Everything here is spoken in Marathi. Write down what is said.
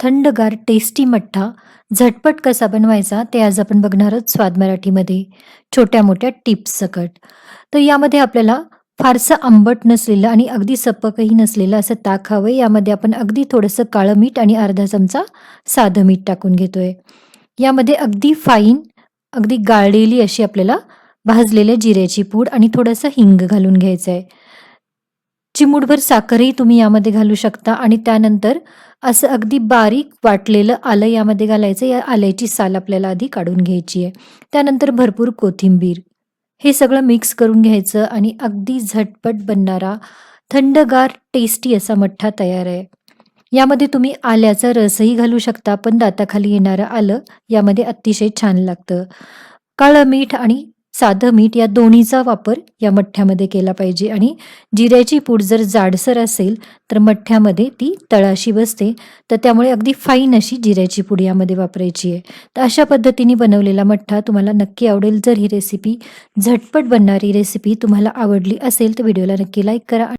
थंडगार टेस्टी मठ्ठा झटपट कसा बनवायचा ते आज आपण बघणार आहोत स्वाद मराठीमध्ये. छोट्या मोठ्या टिप्स सकट. तर यामध्ये आपल्याला फारसं आंबट नसलेलं आणि अगदी सपकही नसलेलं असं ताक हवं यामध्ये आपण अगदी थोडंसं काळं मीठ आणि अर्धा चमचा साधं मीठ टाकून घेतोय. यामध्ये अगदी फाईन अगदी गाळलेली अशी आपल्याला भाजलेल्या जिऱ्याची पूड आणि थोडंसं हिंग घालून घ्यायचं आहे चिमूटभर साखरही तुम्ही यामध्ये घालू शकता आणि त्यानंतर असं अगदी बारीक वाटलेलं आलं यामध्ये घालायचं. या आल्याची साल आपल्याला आधी काढून घ्यायची आहे. त्यानंतर भरपूर कोथिंबीर. हे सगळं मिक्स करून घ्यायचं आणि अगदी झटपट बनणारा थंडगार टेस्टी असा मठ्ठा तयार आहे. यामध्ये तुम्ही आल्याचा रसही घालू शकता पण दाताखाली येणारं आलं यामध्ये अतिशय छान लागतं. काळं मीठ आणि साधं मीठ या दोन्हीचा वापर या मठ्ठ्यामध्ये केला पाहिजे. आणि जिऱ्याची पूड जर जाडसर असेल तर मठ्ठ्यामध्ये ती तळाशी बसते. तर त्यामुळे अगदी फाईन अशी जिऱ्याची पूड यामध्ये वापरायची आहे. तर अशा पद्धतीने बनवलेला मठ्ठा तुम्हाला नक्की आवडेल. जर ही रेसिपी झटपट बनणारी रेसिपी तुम्हाला आवडली असेल तर व्हिडिओला नक्की लाईक करा.